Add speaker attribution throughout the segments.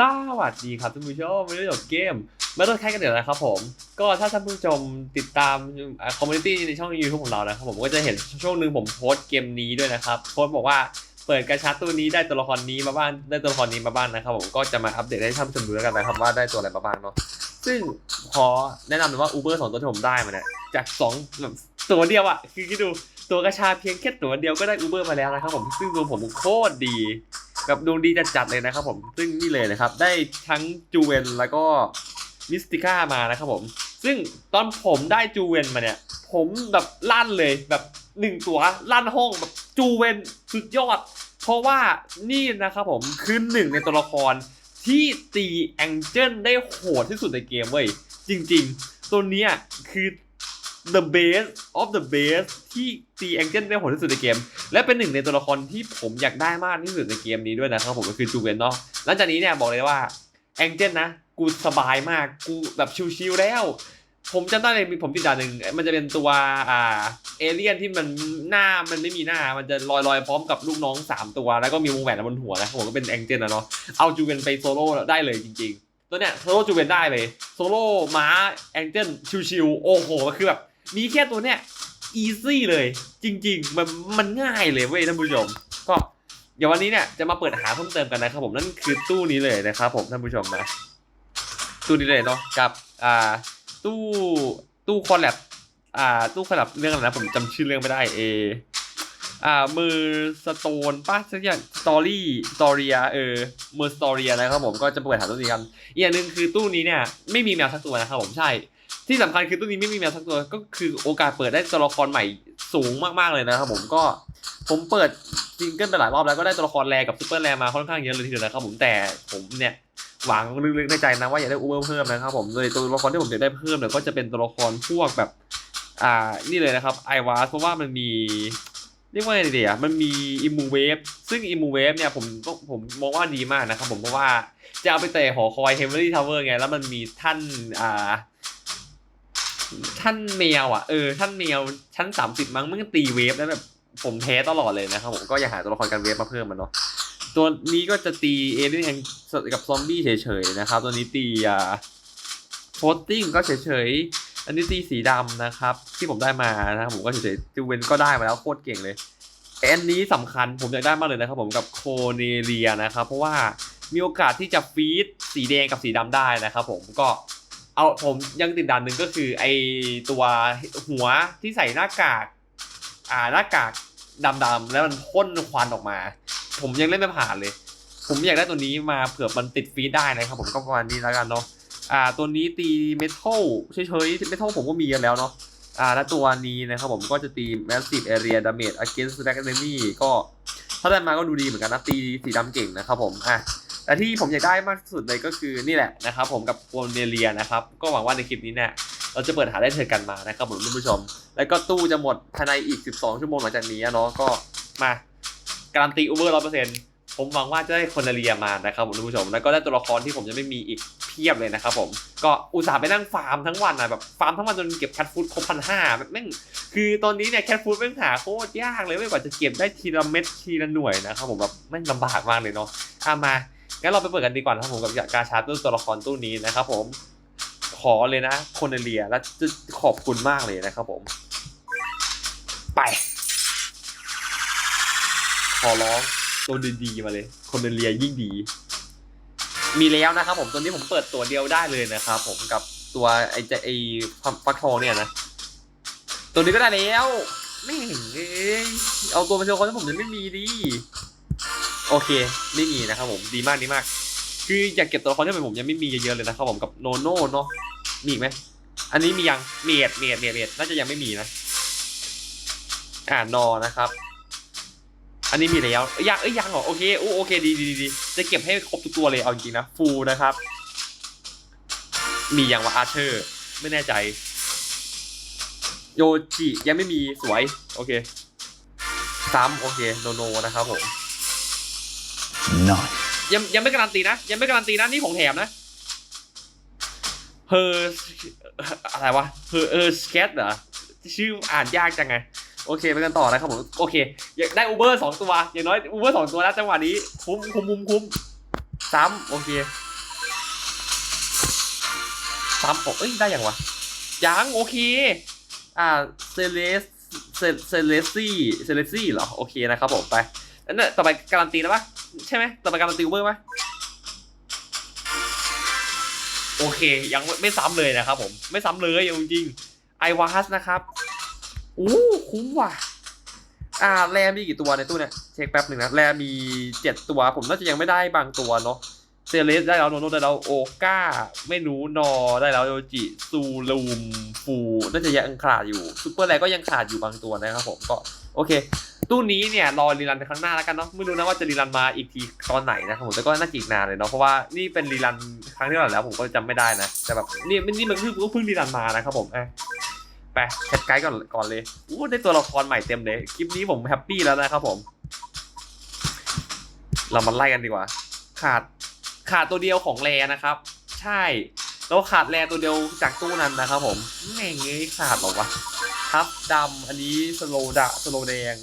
Speaker 1: สวัสดีครับท่านผู้ชมวันนี้จบเกมมาต้นแค่กันเดี๋ยวนะครับผม ก็ถ้าท่านผู้ชมติดตามคอมมูนิตี้ในช่อง YouTube ของเรานะครับผมก็จะเห็นช่วงหนึ่งผมโพสต์เกมนี้ด้วยนะครับโพสต์บอกว่าเปิดกระชับตัวนี้ได้ตัวละครนี้มาบ้างได้ตัวละครนี้มาบ้างนะครับผมก็จะมาอัปเดตให้ท่านผู้ชมดูแล้วกันนะครับว่าได้ตัวอะไรมาบ้างเนาะซึ่งขอแนะนำเลยว่า Uber สองตัวที่ผมได้มาเนี่ยจากสองตัวเดียวอะคือคิดดูตัวกระชาเพียงแค่ตัวเดียวก็ได้ Uber มาแล้วนะครับผมซึ่งตัวผมโคตรดี กับดวงดีจัดๆเลยนะครับผม ซึ่งนี่เลยนะครับ ได้ทั้งจูเวนแล้วก็มิสติก้ามานะครับผม ซึ่งตอนผมได้จูเวนมาเนี่ย ผมแบบลั่นเลยแบบหนึ่งตัวลั่นห้องแบบจูเวนสุดยอด เพราะว่านี่นะครับผมคือหนึ่งในตัวละครที่ตีแองเจิลได้โหดที่สุดในเกมเว้ยจริง ๆ ตัวเนี้ยคือ the best of the best ที่ตีแองเจิลได้โหดที่สุดในเกม และเป็นหนึ่งในตัวละครที่ผมอยากได้มากที่สุดในเกมนี้ด้วยนะครับผมก็คือจูเวนเนาะหลังจากนี้เนี่ยบอกเลยว่าแองเจิลนะ กูสบายมากกูแบบชิวๆแล้ว ผมจำได้เลยมีผมติดด่าหนึ่งมันจะเป็นตัวอ่าเอเลี่ยนที่มันหน้ามันไม่มีหน้ามันจะลอยๆพร้อมกับลูกน้อง 3 ตัว แล้วก็มีวงแหวนบนหัวนะผมก็เป็นแองเจิลนะเนาะเอาจูเวนไปโซโล่ได้เลยจริง ๆตัวเนี้ยโซโล่จูเวนได้เลย โซโล่ม้าแองเจิลชิวๆโอ้โหคือแบบ มีแค่ตัวเนี้ยอีซี่เลย จริง ๆ มันมันง่ายเลยเว้ยท่านผู้ชม ก็เดี๋ยววันนี้เนี่ยจะมาเปิดหาเพิ่มเติมกันนะครับผมนั่นคือตู้นี้เลยนะครับผมท่านผู้ชมนะตู้นี้เลยเนาะกับอ่าตู้ตู้คอลแลบอ่าตู้คอลแลบเรื่องอะไรนะผมจำชื่อเรื่องไม่ได้เออ่ามือสโตนป้าสักอย่างสตอรี่สตอรียเออมือสตอรียนะครับผมก็จะเปิดหาตู้นี้กันอีกอย่างหนึ่งคือตู้นี้เนี่ยไม่มีแมวสักตัวนะครับผมใช่ ที่สำคัญคือตู้นี้ไม่มีแมวสักตัวก็คือโอกาสเปิดได้ตัวละครใหม่สูงมากๆเลยนะครับผมก็ผมเปิดซิงเกิลไปหลายรอบแล้วก็ได้ตัวละครแรกับซูเปอร์แรมาค่อนข้างเยอะเลยทีเดียวนะครับผมแต่ผมเนี่ยหวังลึกๆในใจนะว่าอยากได้อูเบอร์เพิ่มนะครับผมโดยตัวละครที่ผมอยากได้เพิ่มเนี่ยก็จะเป็นตัวละครพวกแบบอ่านี่เลยนะครับไอวาสเพราะว่ามันมีเรียกว่าไงดีอะมันมีอิมูเวฟซึ่งอิมูเวฟเนี่ยผมก็ผมมองว่าดีมากนะครับผมเพราะว่าจะเอาไปเตะหอคอยเฮมเบอรี่ทาวเวอร์ไงแล้วมันมีท่านอ่า ท่านแมวอะเออท่านแมวชั้นสามสิบมั้งมันก็ตีเวฟแล้วแบบผมแพ้ตลอดเลยนะครับผมก็อยากหาตัวละครการเวฟมาเพิ่มมันเนาะตัวนี้ก็จะตีเอเลี่ยนกับซอมบี้เฉยๆนะครับ ตัวนี้ตีอ่าโพสติ้งก็เฉยๆ อันนี้ตีสีดำนะครับ ที่ผมได้มานะครับผมก็เฉยๆจูเวนก็ได้มาแล้วโคตรเก่งเลยอันนี้สำคัญผมอยากได้มากเลยนะครับผมกับโคเนเลียนะครับ เพราะว่ามีโอกาสที่จะฟีดสีแดงกับสีดำได้นะครับผมก็ เอาผมยังติดด่านหนึ่งก็คือไอตัวหัวที่ใส่หน้ากากอ่าหน้ากากดำๆแล้วมันพ่นควันออกมา ผมยังเล่นไม่ผ่านเลย ผมอยากได้ตัวนี้มาเผื่อมันติดฟีดได้นะครับผมก็ประมาณนี้แล้วกันเนาะอ่าตัวนี้ตีเมทัลเฉยๆเมทัลผมก็มีกันแล้วเนาะอ่าแล้วตัวนี้นะครับผมก็จะตี massive area damage against black enemy ก็ถ้าได้มาก็ดูดีเหมือนกันนะตีสีดำเก่งนะครับผมอะ แต่ที่ผมอยากได้มากที่สุดเลยก็คือนี่แหละนะครับ ผมกับโกลเนเลียนะครับ ก็หวังว่าในคลิปนี้เนี่ยเราจะเปิดหาได้เธอกันมานะครับผมท่านผู้ชม แล้วก็ตู้จะหมดภายในอีก 12 ชั่วโมงหลังจากนี้เนาะก็มาการันตีอูเบอร์ร้อยเปอร์เซ็นต์ผมหวังว่าจะได้คนเนเลียมานะครับผมท่านผู้ชม แล้วก็ได้ตัวละครที่ผมจะไม่มีอีกเพียบเลยนะครับผมก็อุตส่าห์ไปนั่งฟาร์มทั้งวันนะแบบฟาร์มทั้งวันจนเก็บแคทฟูดครบพันห้าแบบแม่งคือตอนนี้เนี่ยแคทฟูดแม่งหาโคตรยากเลยไม่กว่าจะเก็บได้ทีละเม็ดทีละหน่วยนะครับผมแบบแม่งลำบากมากเลยเนาะอะมา งั้นเราไปเปิดกันดีกว่านะครับผมกับกาชาตู้ตัวละครตู้นี้นะครับผมขอเลยนะคนเนเลียและจะขอบคุณมากเลยนะครับผม ไป ขอร้องตัวดีๆมาเลยคนเนเลียยิ่งดี มีแล้วนะครับผมตัวนี้ผมเปิดตัวเดียวได้เลยนะครับผมกับตัวไอ้จะไอ้ฟักทองเนี่ยนะ ตัวนี้ก็ได้แล้วไม่เห็นเลยเอาตัวมาโชว์คนที่ผมยังไม่มีดิ โอเคไม่มีนะครับผมดีมากดีมาก คืออยากเก็บตัวละครที่เป็นผมยังไม่มีเยอะๆเลยนะครับผมกับโนโน่เนาะมีอีกไหมอันนี้มียังเมียดเมียดเมียดเมียดน่าจะยังไม่มีนะอ่านอนะครับ อันนี้มีแล้วยังเอ้ยยังเหรอโอเคโอโอเคดีดีดีจะเก็บให้ครบทุกตัวเลยเอาจริงนะฟูนะครับ มียังว่าอาร์เธอร์ไม่แน่ใจ โยจิยังไม่มีสวย โอเคซ้ำโอเคโนโนนะครับผม
Speaker 2: Nice.
Speaker 1: ยังยังไม่การันตีนะ ยังไม่การันตีนะ นี่ของแถมนะเฮออะไรวะเฮอเออสเก็ตเหรอ ชื่ออ่านยากจังไง โอเคไปกันต่อนะครับผม โอเค อยากได้อูเบอร์สองตัว อย่างน้อยอูเบอร์สองตัวแล้วจังหวะนี้ คุ้มคุ้มคุ้มคุ้มซ้ำโอเคซ้ำผมเอ้ย ได้อยังวะ ยัง โอเค อ่าเซเลสเซเซเลซี่เซเลซี่เหรอ โอเคนะครับผมไปนั่นต่อไปการันตีแล้วปะ ใช่ไหมต่อไปการันตีเบอร์ปะโอเค ยังไม่ซ้ำเลยนะครับผม ไม่ซ้ำเลยจริงไอวาสนะครับอู้คุ้มว่ะ อ่า แรมีกี่ตัวในตู้เนี่ย เช็คแป๊บหนึ่งนะ แรมีเจ็ดตัว ผมน่าจะยังไม่ได้บางตัวเนาะ เซเลสได้แล้วโนโนได้แล้ว โอก้า ไม่รู้นอได้แล้วโยจิ ซูลูม ฟู น่าจะยังขาดอยู่ ซูเปอร์แรก็ยังขาดอยู่บางตัวนะครับผม ก็ โอเค ตู้นี้เนี่ยรอรีรันในครั้งหน้าแล้วกันเนาะไม่รู้นะว่าจะรีรันมาอีกทีตอนไหนนะครับผมแต่ก็น่าจะอีกนานเลยเนาะเพราะว่านี่เป็นรีรันครั้งที่เท่าไหร่แล้วผมก็จำไม่ได้นะแต่แบบนี่นี่มันเพิ่งเพิ่งรีรันมานะครับผมอะไปแคทไกด์ก่อนก่อนเลยอู้ได้ตัวละครใหม่เต็มเลยคลิปนี้ผมแฮปปี้แล้วนะครับผม เรามาไล่กันดีกว่า ขาดขาดตัวเดียวของแรนะครับ ใช่แล้วขาดแรตัวเดียวจากตู้นั้นนะครับผมแม่งเงยขาดหรอวะทับดำอันนี้สโลดะสโลแดง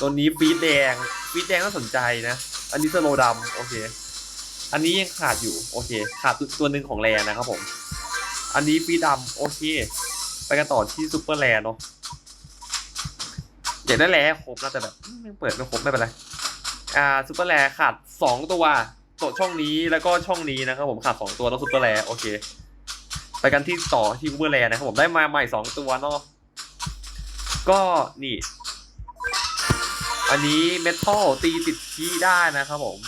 Speaker 1: ตัวนี้ฟีดแดงฟีดแดงน่าสนใจนะ อันนี้สโลดำโอเค อันนี้ยังขาดอยู่โอเค ขาดตัวหนึ่งของแรนะครับผม อันนี้ฟีดดำโอเค ไปกันต่อที่ซูเปอร์แรเนาะอยากได้แรครบนะแต่แบบยังเปิดไม่ครบไม่เป็นไรอ่าซูเปอร์แรขาดสองตัวตัวช่องนี้แล้วก็ช่องนี้นะครับผมขาดสองตัวแล้วซูเปอร์แรโอเค ไปกันที่ต่อที่ซูเปอร์แรนะครับผมได้มาใหม่สองตัวเนาะก็นี่ อันนี้เมทัลตีติดคีย์ได้นะครับผม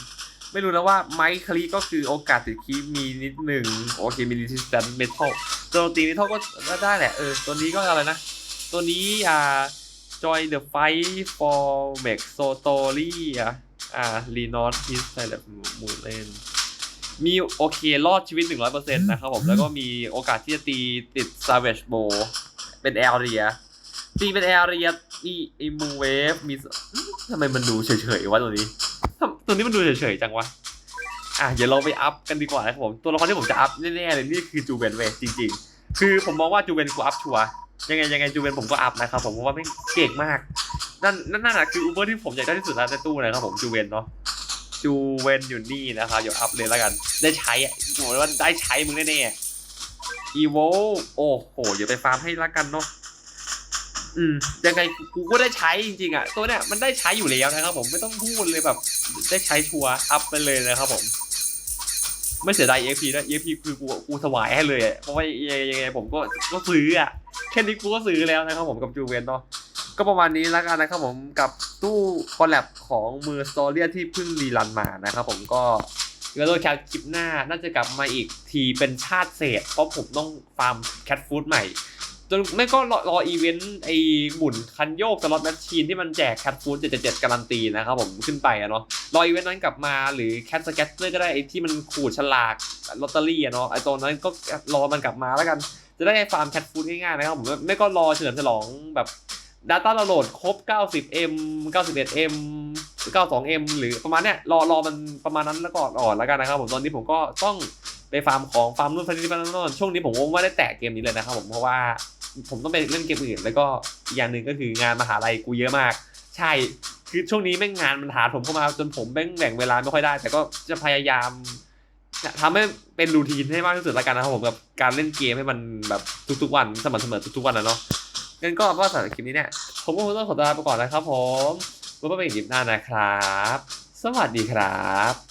Speaker 1: ไม่รู้นะว่าไมค์คลีก็คือโอกาสติดคีย์มีนิดหนึ่งโอเคมีดิสแตนเมทัลตัวตีเมทัลก็ได้แหละเออตัวนี้ก็อะไรนะ ตัวนี้อ่า join the fight for make story อะอ่า r e n o t his ใช่แบบมูเลนมีโอเครอดชีวิต 100%นะครับผม แล้วก็มีโอกาสที่จะตีติด savage bow เป็นแอเรียตีเป็นแอเรียมีไอมูเวฟมี ทำไมมันดูเฉยๆวะตัวนี้ตัวนี้มันดูเฉยๆจังวะอะเดี๋ยวเราไปอัพกันดีกว่านะครับผมตัวละครที่ผมจะอัพแน่ๆเลยนี่คือจูเบนเวจริง ๆ คือผมมองว่าจูเบนกูอัพชัวยังไงยังไงจูเบนผมก็อัพนะครับผมเพราะว่าไม่เก่งมากนั่นนั่นน่ะคืออูเบอร์ที่ผมอยากได้ที่สุดแล้วในตู้นะครับผมจูเวนเนาะจูเวนอยู่นี่นะครับเดี๋ยวอัพเลยแล้วกัน ได้ใช้อะบอกเลยว่าได้ใช้มึงแน่ๆอีโวโอ้โหเดี๋ยวไปฟาร์มให้ล้วกันเนาะ อืมยังไงกูก็ได้ใช้จริงๆอะตัวเนี้ยมันได้ใช้อยู่แล้วนะครับผมไม่ต้องพูดเลยแบบ ได้ใช้ชัวร์อัพไปเลยนะครับผม ไม่เสียดาย EXP นะ EXP คือกูกูถวายให้เลยอะเพราะว่ายังไงผมก็ก็ซื้ออะแค่นี้กูก็ซื้อแล้วนะครับผมกับจูเวนเนาะก็ประมาณนี้แล้วกันนะครับผมกับตู้คอลแลบของมือสตอเรียที่เพิ่งรีรันมานะครับผมก็เดี๋ยวเราแคปคลิปหน้าน่าจะกลับมาอีกทีเป็นชาติเศษเพราะผมต้องฟาร์มแคทฟู้ดใหม่ จนไม่ก็รอรออีเวนต์ไอ้หมุนคันโยกสล็อตแมชชีนที่มันแจกแคทฟู้ด777การันตีนะครับผมขึ้นไปอะเนาะรออีเวนต์นั้นกลับมาหรือแคทสแกตเตอร์ก็ได้ไอ้ที่มันขูดฉลากลอตเตอรี่อะเนาะไอ้ตัวนั้นก็รอมันกลับมาแล้วกัน จะได้ฟาร์มแคทฟูดง่ายๆนะครับผมไม่ก็รอเฉลิมฉลองแบบ Data เราโหลดครบ 90M 91M 92M หรือประมาณเนี้ยรอรอมันประมาณนั้นแล้วก็อ่อนแล้วกันนะครับผมตอนนี้ผมก็ต้องไปฟาร์มของฟาร์มนู่นฟาร์มนี่ฟาร์มนั่นช่วงนี้ผมก็ไม่ได้แตะเกมนี้เลยนะครับผมเพราะว่า ผมต้องไปเล่นเกมอื่น แล้วก็อีกอย่างหนึ่งก็คืองานมหาลัยกูเยอะมาก ใช่คือช่วงนี้แม่งงานมันหาผมเข้ามาจนผมแม่งแบ่งเวลาไม่ค่อยได้ แต่ก็จะพยายามทำให้เป็นรูทีนให้มากที่สุดล้วกันนะครับผมกับการเล่นเกมให้มันแบบทุกๆวันสม่ำเสมอทุกๆวันนะเนาะงั้นก็ว่าสำหรับคลิปนี้เนี่ยผมก็คงต้องขอตัวลาไปก่อนนะครับผมไว้พบกันอีกคลิปหน้านะครับ สวัสดีครับ